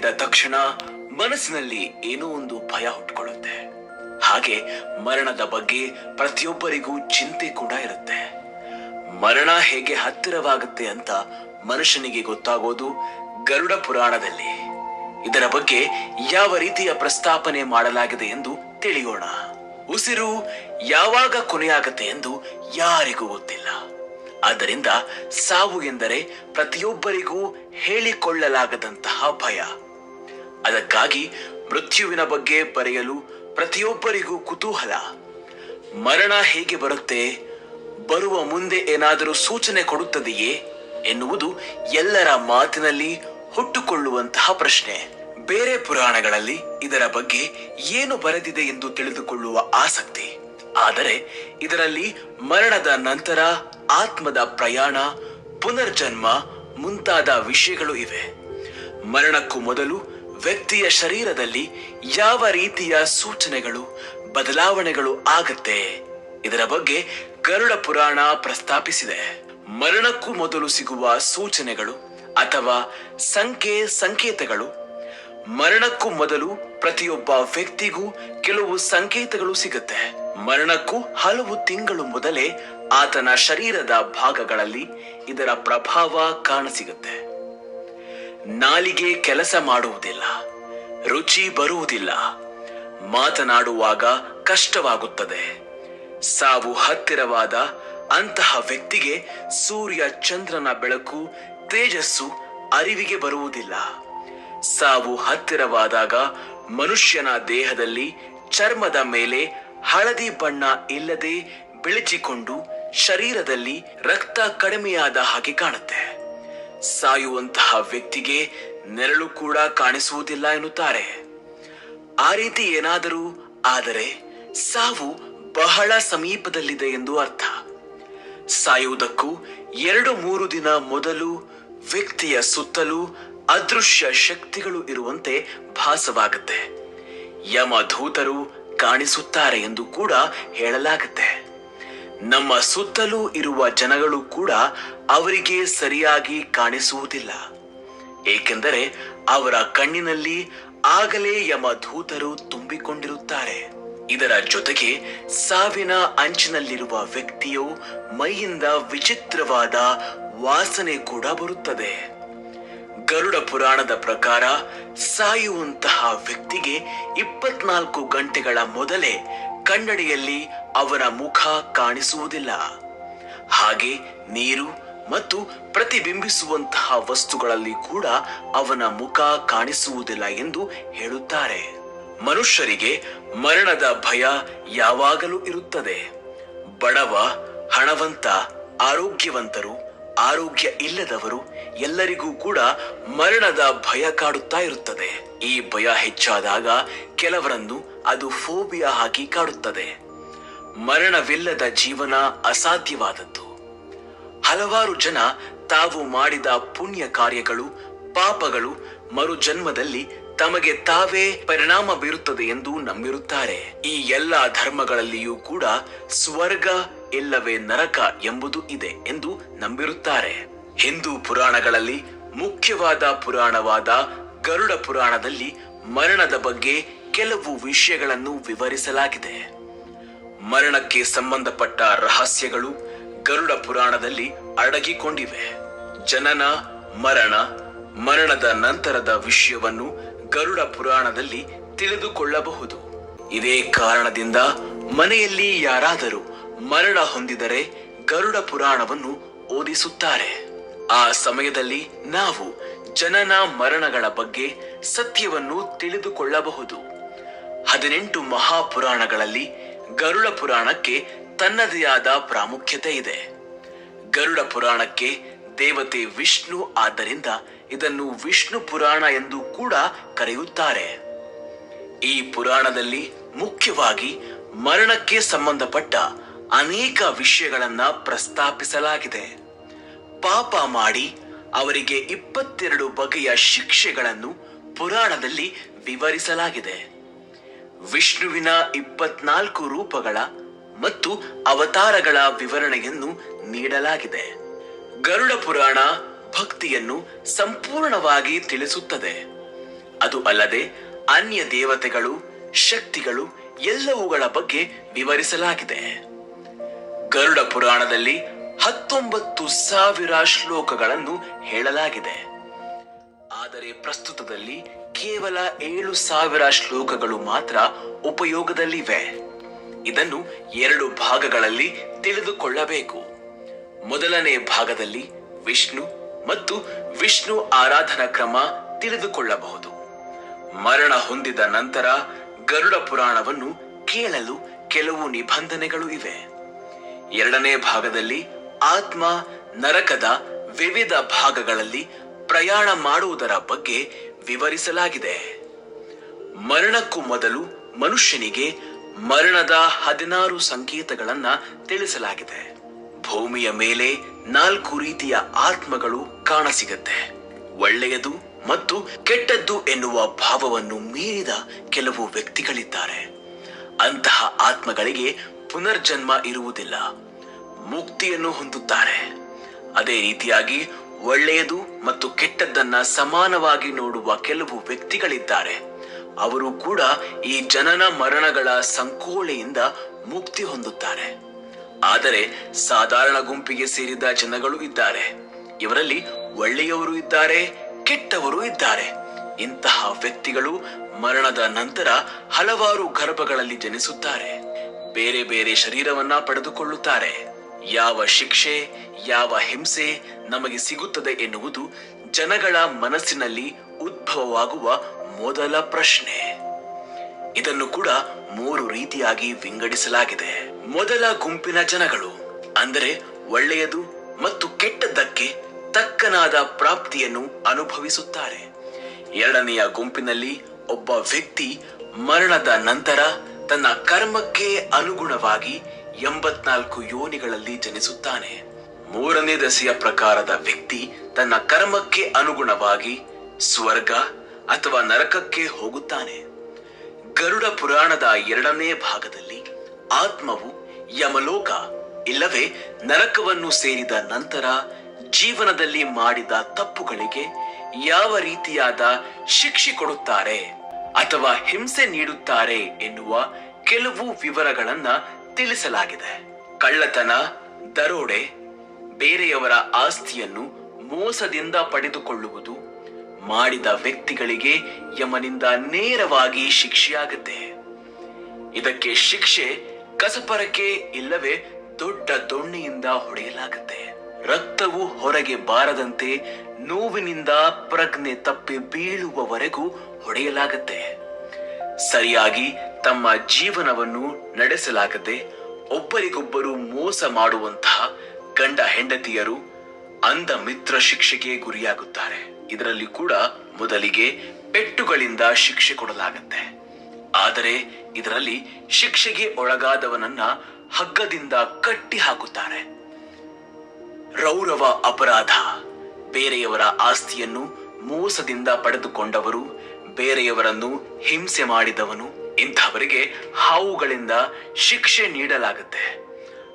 ಕೇಳಿದ ತಕ್ಷಣ ಮನಸ್ಸಿನಲ್ಲಿ ಏನೋ ಒಂದು ಭಯ ಹುಟ್ಟುಕೊಳ್ಳುತ್ತೆ ಹಾಗೆ ಮರಣದ ಬಗ್ಗೆ ಪ್ರತಿಯೊಬ್ಬರಿಗೂ ಚಿಂತೆ ಕೂಡ ಇರುತ್ತೆ. ಮರಣ ಹೇಗೆ ಹತ್ತಿರವಾಗುತ್ತೆ ಅಂತ ಮನುಷ್ಯನಿಗೆ ಗೊತ್ತಾಗೋದು ಗರುಡ ಪುರಾಣದಲ್ಲಿ. ಇದರ ಬಗ್ಗೆ ಯಾವ ರೀತಿಯ ಪ್ರಸ್ತಾಪನೆ ಮಾಡಲಾಗಿದೆ ಎಂದು ತಿಳಿಯೋಣ. ಉಸಿರು ಯಾವಾಗ ಕೊನೆಯಾಗತ್ತೆ ಎಂದು ಯಾರಿಗೂ ಗೊತ್ತಿಲ್ಲ. ಆದ್ದರಿಂದ ಸಾವು ಎಂದರೆ ಪ್ರತಿಯೊಬ್ಬರಿಗೂ ಹೇಳಿಕೊಳ್ಳಲಾಗದಂತಹ ಭಯ. ಅದಕ್ಕಾಗಿ ಮೃತ್ಯುವಿನ ಬಗ್ಗೆ ಬರೆಯಲು ಪ್ರತಿಯೊಬ್ಬರಿಗೂ ಕುತೂಹಲ. ಮರಣ ಹೇಗೆ ಬರುತ್ತೆ? ಬರುವ ಮುಂದೆ ಏನಾದರೂ ಸೂಚನೆ ಕೊಡುತ್ತದೆಯೇ? ಎನ್ನುವುದು ಎಲ್ಲರ ಮಾತಿನಲ್ಲಿ ಹುಟ್ಟುಕೊಳ್ಳುವಂತಹ ಪ್ರಶ್ನೆ. ಬೇರೆ ಪುರಾಣಗಳಲ್ಲಿ ಇದರ ಬಗ್ಗೆ ಏನು ಬರೆದಿದೆ ಎಂದು ತಿಳಿದುಕೊಳ್ಳುವ ಆಸಕ್ತಿ. ಆದರೆ ಇದರಲ್ಲಿ ಮರಣದ ನಂತರ ಆತ್ಮದ ಪ್ರಯಾಣ, ಪುನರ್ಜನ್ಮ ಮುಂತಾದ ವಿಷಯಗಳು ಇವೆ. ಮರಣಕ್ಕೂ ಮೊದಲು ವ್ಯಕ್ತಿಯ ಶರೀರದಲ್ಲಿ ಯಾವ ರೀತಿಯ ಸೂಚನೆಗಳು, ಬದಲಾವಣೆಗಳು ಆಗತ್ತೆ? ಇದರ ಬಗ್ಗೆ ಗರುಡ ಪುರಾಣ ಪ್ರಸ್ತಾಪಿಸಿದೆ. ಮರಣಕ್ಕೂ ಮೊದಲು ಸಿಗುವ ಸೂಚನೆಗಳು ಅಥವಾ ಸಂಖ್ಯೆ ಸಂಕೇತಗಳು, ಮರಣಕ್ಕೂ ಮೊದಲು ಪ್ರತಿಯೊಬ್ಬ ವ್ಯಕ್ತಿಗೂ ಕೆಲವು ಸಂಕೇತಗಳು ಸಿಗುತ್ತೆ. ಮರಣಕ್ಕೂ ಹಲವು ತಿಂಗಳು ಮೊದಲೇ ಆತನ ಶರೀರದ ಭಾಗಗಳಲ್ಲಿ ಇದರ ಪ್ರಭಾವ ಕಾಣಸಿಗುತ್ತೆ. ನಾಲಿಗೆ ಕೆಲಸ ಮಾಡುವುದಿಲ್ಲ, ರುಚಿ ಬರುವುದಿಲ್ಲ, ಮಾತನಾಡುವಾಗ ಕಷ್ಟವಾಗುತ್ತದೆ. ಸಾವು ಹತ್ತಿರವಾದ ಅಂತಹ ವ್ಯಕ್ತಿಗೆ ಸೂರ್ಯ ಚಂದ್ರನ ಬೆಳಕು, ತೇಜಸ್ಸು ಅರಿವಿಗೆ ಬರುವುದಿಲ್ಲ. ಸಾವು ಹತ್ತಿರವಾದಾಗ ಮನುಷ್ಯನ ದೇಹದಲ್ಲಿ ಚರ್ಮದ ಮೇಲೆ ಹಳದಿ ಬಣ್ಣ ಇಲ್ಲದೆ ಬೆಳಚಿಕೊಂಡು ಶರೀರದಲ್ಲಿ ರಕ್ತ ಕಡಿಮೆಯಾದ ಹಾಗೆ ಕಾಣುತ್ತೆ. ಸಾಯುವಂತಹ ವ್ಯಕ್ತಿಗೆ ನೆರಳು ಕೂಡ ಕಾಣಿಸುವುದಿಲ್ಲ ಎನ್ನುತ್ತಾರೆ. ಆ ರೀತಿ ಏನಾದರೂ ಆದರೆ ಸಾವು ಬಹಳ ಸಮೀಪದಲ್ಲಿದೆ ಎಂದು ಅರ್ಥ. ಸಾಯುವುದಕ್ಕೂ ಎರಡು ಮೂರು ದಿನ ಮೊದಲು ವ್ಯಕ್ತಿಯ ಸುತ್ತಲೂ ಅದೃಶ್ಯ ಶಕ್ತಿಗಳು ಇರುವಂತೆ ಭಾಸವಾಗುತ್ತೆ. ಯಮಧೂತರು ಕಾಣಿಸುತ್ತಾರೆ ಎಂದು ಕೂಡ ಹೇಳಲಾಗುತ್ತೆ. ನಮ್ಮ ಸುತ್ತಲೂ ಇರುವ ಜನಗಳು ಕೂಡ ಅವರಿಗೆ ಸರಿಯಾಗಿ ಕಾಣಿಸುವುದಿಲ್ಲ. ಏಕೆಂದರೆ ಅವರ ಕಣ್ಣಿನಲ್ಲಿ ಆಗಲೇ ಯಮಧೂತರು ತುಂಬಿಕೊಂಡಿರುತ್ತಾರೆ. ಇದರ ಜೊತೆಗೆ ಸಾವಿನ ಅಂಚಿನಲ್ಲಿರುವ ವ್ಯಕ್ತಿಯು ಮೈಯಿಂದ ವಿಚಿತ್ರವಾದ ವಾಸನೆ ಕೂಡ ಬರುತ್ತದೆ. ಗರುಡ ಪುರಾಣದ ಪ್ರಕಾರ ಸಾಯುವಂತಹ ವ್ಯಕ್ತಿಗೆ ಇಪ್ಪತ್ನಾಲ್ಕು ಗಂಟೆಗಳ ಮೊದಲೇ ಕನ್ನಡಿಯಲ್ಲಿ ಅವನ ಮುಖ ಕಾಣಿಸುವುದಿಲ್ಲ. ಹಾಗೆ ನೀರು ಮತ್ತು ಪ್ರತಿಬಿಂಬಿಸುವಂತಹ ವಸ್ತುಗಳಲ್ಲಿ ಕೂಡ ಅವನ ಮುಖ ಕಾಣಿಸುವುದಿಲ್ಲ ಎಂದು ಹೇಳುತ್ತಾರೆ. ಮನುಷ್ಯರಿಗೆ ಮರಣದ ಭಯ ಯಾವಾಗಲೂ ಇರುತ್ತದೆ. ಬಡವ, ಹಣವಂತ, ಆರೋಗ್ಯವಂತರು ಆರೋಗ್ಯ ಇಲ್ಲದವರು ಎಲ್ಲರಿಗೂ ಕೂಡ ಮರಣದ ಭಯ ಕಾಡುತ್ತಾ ಇರುತ್ತದೆ. ಈ ಭಯ ಹೆಚ್ಚಾದಾಗ ಕೆಲವರನ್ನು ಅದು ಫೋಬಿಯಾ ಹಾಕಿ ಕಾಡುತ್ತದೆ. ಮರಣವಿಲ್ಲದ ಜೀವನ ಅಸಾಧ್ಯವಾದದ್ದು. ಹಲವಾರು ಜನ ತಾವು ಮಾಡಿದ ಪುಣ್ಯ ಕಾರ್ಯಗಳು, ಪಾಪಗಳು ಮರುಜನ್ಮದಲ್ಲಿ ತಮಗೆ ತಾವೇ ಪರಿಣಾಮ ಬೀರುತ್ತದೆ ಎಂದು ನಂಬಿರುತ್ತಾರೆ. ಈ ಎಲ್ಲ ಧರ್ಮಗಳಲ್ಲಿಯೂ ಕೂಡ ಸ್ವರ್ಗ ಇಲ್ಲವೇ ನರಕ ಎಂಬುದು ಇದೆ ಎಂದು ನಂಬಿರುತ್ತಾರೆ. ಹಿಂದೂ ಪುರಾಣಗಳಲ್ಲಿ, ಮುಖ್ಯವಾದ ಪುರಾಣವಾದ ಗರುಡ ಪುರಾಣದಲ್ಲಿ ಮರಣದ ಬಗ್ಗೆ ಕೆಲವು ವಿಷಯಗಳನ್ನು ವಿವರಿಸಲಾಗಿದೆ. ಮರಣಕ್ಕೆ ಸಂಬಂಧಪಟ್ಟ ರಹಸ್ಯಗಳು ಗರುಡ ಪುರಾಣದಲ್ಲಿ ಅಡಗಿಕೊಂಡಿವೆ. ಜನನ, ಮರಣ, ಮರಣದ ನಂತರದ ವಿಷಯವನ್ನು ಗರುಡ ಪುರಾಣದಲ್ಲಿ ತಿಳಿದುಕೊಳ್ಳಬಹುದು. ಇದೇ ಕಾರಣದಿಂದ ಮನೆಯಲ್ಲಿ ಯಾರಾದರೂ ಮರಣ ಹೊಂದಿದರೆ ಗರುಡ ಪುರಾಣವನ್ನು ಓದಿಸುತ್ತಾರೆ. ಆ ಸಮಯದಲ್ಲಿ ನಾವು ಜನನ ಮರಣಗಳ ಬಗ್ಗೆ ಸತ್ಯವನ್ನು ತಿಳಿದುಕೊಳ್ಳಬಹುದು. ಹದಿನೆಂಟು ಮಹಾಪುರಾಣಗಳಲ್ಲಿ ಗರುಡ ಪುರಾಣಕ್ಕೆ ತನ್ನದೇ ಆದ ಪ್ರಾಮುಖ್ಯತೆ ಇದೆ. ಗರುಡ ಪುರಾಣಕ್ಕೆ ದೇವತೆ ವಿಷ್ಣು ಆದ್ದರಿಂದ ಇದನ್ನು ವಿಷ್ಣು ಪುರಾಣ ಎಂದು ಕೂಡ ಕರೆಯುತ್ತಾರೆ. ಈ ಪುರಾಣದಲ್ಲಿ ಮುಖ್ಯವಾಗಿ ಮರಣಕ್ಕೆ ಸಂಬಂಧಪಟ್ಟ ಅನೇಕ ವಿಷಯಗಳನ್ನ ಪ್ರಸ್ತಾಪಿಸಲಾಗಿದೆ. ಪಾಪ ಮಾಡಿ ಅವರಿಗೆ ಇಪ್ಪತ್ತೆರಡು ಬಗೆಯ ಶಿಕ್ಷೆಗಳನ್ನು ಪುರಾಣದಲ್ಲಿ ವಿವರಿಸಲಾಗಿದೆ. ವಿಷ್ಣುವಿನ ಇಪ್ಪತ್ನಾಲ್ಕು ರೂಪಗಳ ಮತ್ತು ಅವತಾರಗಳ ವಿವರಣೆಯನ್ನು ನೀಡಲಾಗಿದೆ. ಗರುಡ ಪುರಾಣ ಭಕ್ತಿಯನ್ನು ಸಂಪೂರ್ಣವಾಗಿ ತಿಳಿಸುತ್ತದೆ. ಅದು ಅಲ್ಲದೆ ಅನ್ಯ ದೇವತೆಗಳು, ಶಕ್ತಿಗಳು ಎಲ್ಲವುಗಳ ಬಗ್ಗೆ ವಿವರಿಸಲಾಗಿದೆ. ಗರುಡ ಪುರಾಣದಲ್ಲಿ ಹತ್ತೊಂಬತ್ತು ಸಾವಿರ ಶ್ಲೋಕಗಳನ್ನು ಹೇಳಲಾಗಿದೆ. ಆದರೆ ಪ್ರಸ್ತುತದಲ್ಲಿ ಕೇವಲ ಏಳು ಸಾವಿರ ಶ್ಲೋಕಗಳು ಮಾತ್ರ ಉಪಯೋಗದಲ್ಲಿವೆ. ಇದನ್ನು ಎರಡು ಭಾಗಗಳಲ್ಲಿ ತಿಳಿದುಕೊಳ್ಳಬೇಕು. ಮೊದಲನೇ ಭಾಗದಲ್ಲಿ ವಿಷ್ಣು ಮತ್ತು ವಿಷ್ಣು ಆರಾಧನಾ ಕ್ರಮ ತಿಳಿದುಕೊಳ್ಳಬಹುದು. ಮರಣ ಹೊಂದಿದ ನಂತರ ಗರುಡ ಪುರಾಣವನ್ನು ಕೇಳಲು ಕೆಲವು ನಿಬಂಧನೆಗಳು ಇವೆ. ಎರಡನೇ ಭಾಗದಲ್ಲಿ ಆತ್ಮ ನರಕದ ವಿವಿಧ ಭಾಗಗಳಲ್ಲಿ ಪ್ರಯಾಣ ಮಾಡುವುದರ ಬಗ್ಗೆ ವಿವರಿಸಲಾಗಿದೆ. ಮರಣಕ್ಕೂ ಮೊದಲು ಮನುಷ್ಯನಿಗೆ ಮರಣದ ಹದಿನಾರು ಸಂಕೇತಗಳನ್ನ ತಿಳಿಸಲಾಗಿದೆ. ಭೂಮಿಯ ಮೇಲೆ ನಾಲ್ಕು ರೀತಿಯ ಆತ್ಮಗಳು ಕಾಣಸಿಗತ್ತೆ. ಒಳ್ಳೆಯದು ಮತ್ತು ಕೆಟ್ಟದ್ದು ಎನ್ನುವ ಭಾವವನ್ನು ಮೀರಿದ ಕೆಲವು ವ್ಯಕ್ತಿಗಳಿದ್ದಾರೆ. ಅಂತಹ ಆತ್ಮಗಳಿಗೆ ಪುನರ್ಜನ್ಮ ಇರುವುದಿಲ್ಲ. ಮುಕ್ತಿಯನ್ನು ಹೊಂದುತ್ತಾರೆ. ಅದೇ ರೀತಿಯಾಗಿ ಒಳ್ಳೆಯದು ಮತ್ತು ಕೆಟ್ಟದ್ದನ್ನ ಸಮಾನವಾಗಿ ನೋಡುವ ಕೆಲವು ವ್ಯಕ್ತಿಗಳಿದ್ದಾರೆ. ಅವರು ಕೂಡ ಈ ಜನನ ಮರಣಗಳ ಸಂಕೋಲೆಯಿಂದ ಮುಕ್ತಿ ಹೊಂದುತ್ತಾರೆ. ಆದರೆ ಸಾಧಾರಣ ಗುಂಪಿಗೆ ಸೇರಿದ ಜನಗಳು ಇದ್ದಾರೆ. ಇವರಲ್ಲಿ ಒಳ್ಳೆಯವರು ಇದ್ದಾರೆ, ಕೆಟ್ಟವರು ಇದ್ದಾರೆ. ಇಂತಹ ವ್ಯಕ್ತಿಗಳು ಮರಣದ ನಂತರ ಹಲವಾರು ಗರ್ಭಗಳಲ್ಲಿ ಜನಿಸುತ್ತಾರೆ. ಬೇರೆ ಬೇರೆ ಶರೀರವನ್ನ ಪಡೆದುಕೊಳ್ಳುತ್ತಾರೆ. ಯಾವ ಶಿಕ್ಷೆ, ಯಾವ ಹಿಂಸೆ ನಮಗೆ ಸಿಗುತ್ತದೆ ಎನ್ನುವುದು ಜನಗಳ ಮನಸ್ಸಿನಲ್ಲಿ ಉದ್ಭವವಾಗುವ ಮೊದಲ ಪ್ರಶ್ನೆ. ಇದನ್ನು ಕೂಡ ಮೂರು ರೀತಿಯಾಗಿ ವಿಂಗಡಿಸಲಾಗಿದೆ. ಮೊದಲ ಗುಂಪಿನ ಜನಗಳು, ಅಂದರೆ ಒಳ್ಳೆಯದು ಮತ್ತು ಕೆಟ್ಟದ್ದಕ್ಕೆ ತಕ್ಕನಾದ ಪ್ರಾಪ್ತಿಯನ್ನು ಅನುಭವಿಸುತ್ತಾರೆ. ಎರಡನೆಯ ಗುಂಪಿನಲ್ಲಿ ಒಬ್ಬ ವ್ಯಕ್ತಿ ಮರಣದ ನಂತರ ತನ್ನ ಕರ್ಮಕ್ಕೆ ಅನುಗುಣವಾಗಿ ಎಂಬತ್ನಾಲ್ಕು ಯೋನಿಗಳಲ್ಲಿ ಜನಿಸುತ್ತಾನೆ. ಮೂರನೇ ದಸೆಯ ಪ್ರಕಾರದ ವ್ಯಕ್ತಿ ತನ್ನ ಕರ್ಮಕ್ಕೆ ಅನುಗುಣವಾಗಿ ಸ್ವರ್ಗ ಅಥವಾ ನರಕಕ್ಕೆ ಹೋಗುತ್ತಾನೆ. ಗರುಡ ಪುರಾಣದ ಎರಡನೇ ಭಾಗದಲ್ಲಿ ಆತ್ಮವು ಯಮಲೋಕ, ಇಲ್ಲವೇ ನರಕವನ್ನು ಸೇರಿದ ನಂತರ ಜೀವನದಲ್ಲಿ ಮಾಡಿದ ತಪ್ಪುಗಳಿಗೆ ಯಾವ ರೀತಿಯಾದ ಶಿಕ್ಷೆ ಕೊಡುತ್ತಾರೆ ಅಥವಾ ಹಿಂಸೆ ನೀಡುತ್ತಾರೆ ಎನ್ನುವ ಕೆಲವು ವಿವರಗಳನ್ನ ತಿಳಿಸಲಾಗಿದೆ. ಕಳ್ಳತನ, ದರೋಡೆ, ಬೇರೆಯವರ ಆಸ್ತಿಯನ್ನು ಮೋಸದಿಂದ ಪಡೆದುಕೊಳ್ಳುವುದು ಮಾಡಿದ ವ್ಯಕ್ತಿಗಳಿಗೆ ಯಮನಿಂದ ನೇರವಾಗಿ ಶಿಕ್ಷೆಯಾಗುತ್ತೆ. ಇದಕ್ಕೆ ಶಿಕ್ಷೆ ಕಸಪರಕೆ ಇಲ್ಲವೇ ದೊಡ್ಡ ದೊಣ್ಣೆಯಿಂದ ಹೊಡೆಯಲಾಗುತ್ತೆ. ರಕ್ತವು ಹೊರಗೆ ಬಾರದಂತೆ ನೋವಿನಿಂದ ಪ್ರಜ್ಞೆ ತಪ್ಪಿ ಬೀಳುವವರೆಗೂ ಹೊಡೆಯಲಾಗುತ್ತೆ. ಸರಿಯಾಗಿ ತಮ್ಮ ಜೀವನವನ್ನು ನಡೆಸಲಾಗದೆ ಒಬ್ಬರಿಗೊಬ್ಬರು ಮೋಸ ಮಾಡುವಂತಹ ಗಂಡ ಹೆಂಡತಿಯರು ಅಂಧ ಮಿತ್ರ ಶಿಕ್ಷೆಗೆ ಗುರಿಯಾಗುತ್ತಾರೆ. ಇದರಲ್ಲಿ ಕೂಡ ಮೊದಲಿಗೆ ಪೆಟ್ಟುಗಳಿಂದ ಶಿಕ್ಷೆ ಕೊಡಲಾಗುತ್ತೆ. ಆದರೆ ಇದರಲ್ಲಿ ಶಿಕ್ಷೆಗೆ ಒಳಗಾದವನನ್ನ ಹಗ್ಗದಿಂದ ಕಟ್ಟಿ ಹಾಕುತ್ತಾರೆ. ರೌರವ ಅಪರಾಧ. ಬೇರೆಯವರ ಆಸ್ತಿಯನ್ನು ಮೋಸದಿಂದ ಪಡೆದುಕೊಂಡವರು, ಬೇರೆಯವರನ್ನು ಹಿಂಸೆ ಮಾಡಿದವನು ಇಂಥವರಿಗೆ ಹಾವುಗಳಿಂದ ಶಿಕ್ಷೆ ನೀಡಲಾಗುತ್ತೆ.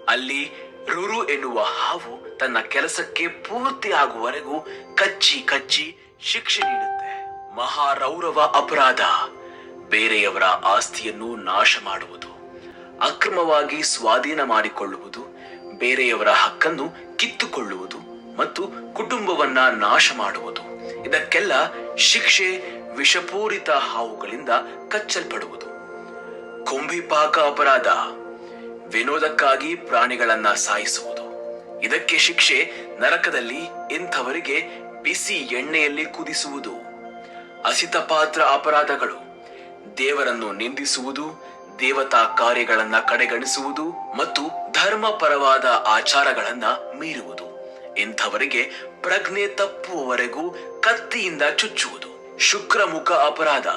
ಅಲ್ಲಿ ರುರು ಎನ್ನುವ ಹಾವು ತನ್ನ ಕೆಲಸಕ್ಕೆ ಪೂರ್ತಿ ಆಗುವವರೆಗೂ ಕಚ್ಚಿ ಕಚ್ಚಿ ಶಿಕ್ಷೆ ನೀಡುತ್ತೆ. ಮಹಾರೌರವ ಅಪರಾಧ. ಬೇರೆಯವರ ಆಸ್ತಿಯನ್ನು ನಾಶ ಮಾಡುವುದು. ಅಕ್ರಮವಾಗಿ ಸ್ವಾಧೀನ ಮಾಡಿಕೊಳ್ಳುವುದು. ಬೇರೆಯವರ ಹಕ್ಕನ್ನು ಕಿತ್ತುಕೊಳ್ಳುವುದು ಮತ್ತು ಕುಟುಂಬವನ್ನ ನಾಶ ಮಾಡುವುದು. ಇದಕ್ಕೆಲ್ಲ ಶಿಕ್ಷೆ ವಿಷಪೂರಿತ ಹಾವುಗಳಿಂದ ಕಚ್ಚಲ್ಪಡುವುದು. ಕೊಂಬಿಪಾಕ ಅಪರಾಧ. ವಿನೋದಕ್ಕಾಗಿ ಪ್ರಾಣಿಗಳನ್ನ ಸಾಯಿಸುವುದು. ಇದಕ್ಕೆ ಶಿಕ್ಷೆ ನರಕದಲ್ಲಿ ಇಂಥವರಿಗೆ ಬಿಸಿ ಎಣ್ಣೆಯಲ್ಲಿ ಕುದಿಸುವುದು. ಅಸಿತ ಪಾತ್ರ ಅಪರಾಧಗಳು. ದೇವರನ್ನು ನಿಂದಿಸುವುದು, ದೇವತಾ ಕಾರ್ಯಗಳನ್ನ ಕಡೆಗಣಿಸುವುದು ಮತ್ತು ಧರ್ಮ ಪರವಾದ ಆಚಾರಗಳನ್ನ ಮೀರುವುದು. ಇಂಥವರಿಗೆ ಪ್ರಜ್ಞೆ ತಪ್ಪುವವರೆಗೂ ಕತ್ತಿಯಿಂದ ಚುಚ್ಚುವುದು. ಶುಕ್ರಮುಖ ಅಪರಾಧ.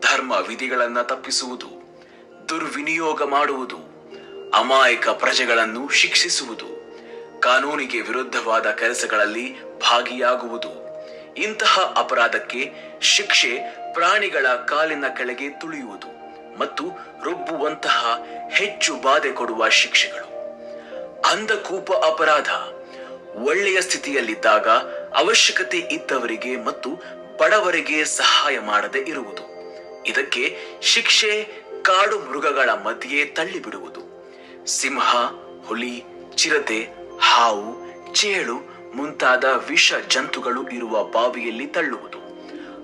ಧರ್ಮ ವಿಧಿಗಳನ್ನ ತಪ್ಪಿಸುವುದು. ದುರ್ವಿನಿಯೋಗ ಮಾಡುವುದು. ಅಮಾಯಕ ಪ್ರಜೆಗಳನ್ನು ಶಿಕ್ಷಿಸುವುದು. ಕಾನೂನಿಗೆ ವಿರುದ್ಧವಾದ ಕೆಲಸಗಳಲ್ಲಿ ಭಾಗಿಯಾಗುವುದು. ಇಂತಹ ಅಪರಾಧಕ್ಕೆ ಶಿಕ್ಷೆ ಪ್ರಾಣಿಗಳ ಕಾಲಿನ ಕೆಳಗೆ ತುಳಿಯುವುದು ಮತ್ತು ರುಬ್ಬುವಂತಹ ಹೆಚ್ಚು ಬಾಧೆ ಕೊಡುವ ಶಿಕ್ಷೆಗಳು. ಅಂಧಕೂಪ ಅಪರಾಧ ಒಳ್ಳೆಯ ಸ್ಥಿತಿಯಲ್ಲಿದ್ದಾಗ ಅವಶ್ಯಕತೆ ಇದ್ದವರಿಗೆ ಮತ್ತು ಬಡವರಿಗೆ ಸಹಾಯ ಮಾಡದೆ ಇರುವುದು. ಇದಕ್ಕೆ ಶಿಕ್ಷೆ ಕಾಡು ಮೃಗಗಳ ಮಧ್ಯೆ ತಳ್ಳಿಬಿಡುವುದು. ಸಿಂಹ, ಹುಲಿ, ಚಿರತೆ ಹಾವು, ಚೇಳು ಮುಂತಾದ ವಿಷ ಜಂತುಗಳು ಇರುವ ಬಾವಿಯಲ್ಲಿ ತಳ್ಳುವುದು.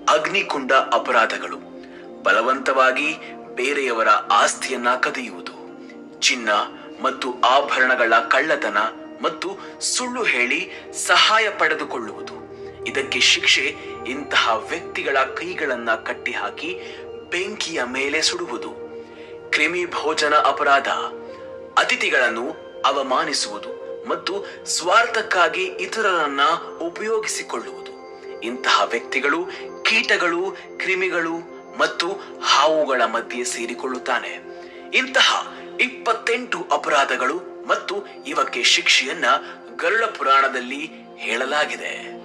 ಅಗ್ನಿಕುಂಡ ಅಪರಾಧಗಳು. ಬಲವಂತವಾಗಿ ಬೇರೆಯವರ ಆಸ್ತಿಯನ್ನ ಕದಿಯುವುದು. ಚಿನ್ನ ಮತ್ತು ಆಭರಣಗಳ ಕಳ್ಳತನ ಮತ್ತು ಸುಳ್ಳು ಹೇಳಿ ಸಹಾಯ ಪಡೆದುಕೊಳ್ಳುವುದು. ಇದಕ್ಕೆ ಶಿಕ್ಷೆ ಇಂತಹ ವ್ಯಕ್ತಿಗಳ ಕೈಗಳನ್ನ ಕಟ್ಟಿಹಾಕಿ ಬೆಂಕಿಯ ಮೇಲೆ ಸುಡುವುದು. ಕ್ರಿಮಿ ಭೋಜನ ಅಪರಾಧ. ಅತಿಥಿಗಳನ್ನು ಅವಮಾನಿಸುವುದು. ಮತ್ತು ಸ್ವಾರ್ಥಕ್ಕಾಗಿ ಇತರರನ್ನ ಉಪಯೋಗಿಸಿಕೊಳ್ಳುವುದು. ಇಂತಹ ವ್ಯಕ್ತಿಗಳು ಕೀಟಗಳು, ಕ್ರಿಮಿಗಳು ಮತ್ತು ಹಾವುಗಳ ಮಧ್ಯೆ ಸೇರಿಕೊಳ್ಳುತ್ತಾನೆ. ಇಂತಹ ಇಪ್ಪತ್ತೆಂಟು ಅಪರಾಧಗಳು ಮತ್ತು ಇವಕ್ಕೆ ಶಿಕ್ಷೆಯನ್ನ ಗರುಡ ಪುರಾಣದಲ್ಲಿ ಹೇಳಲಾಗಿದೆ.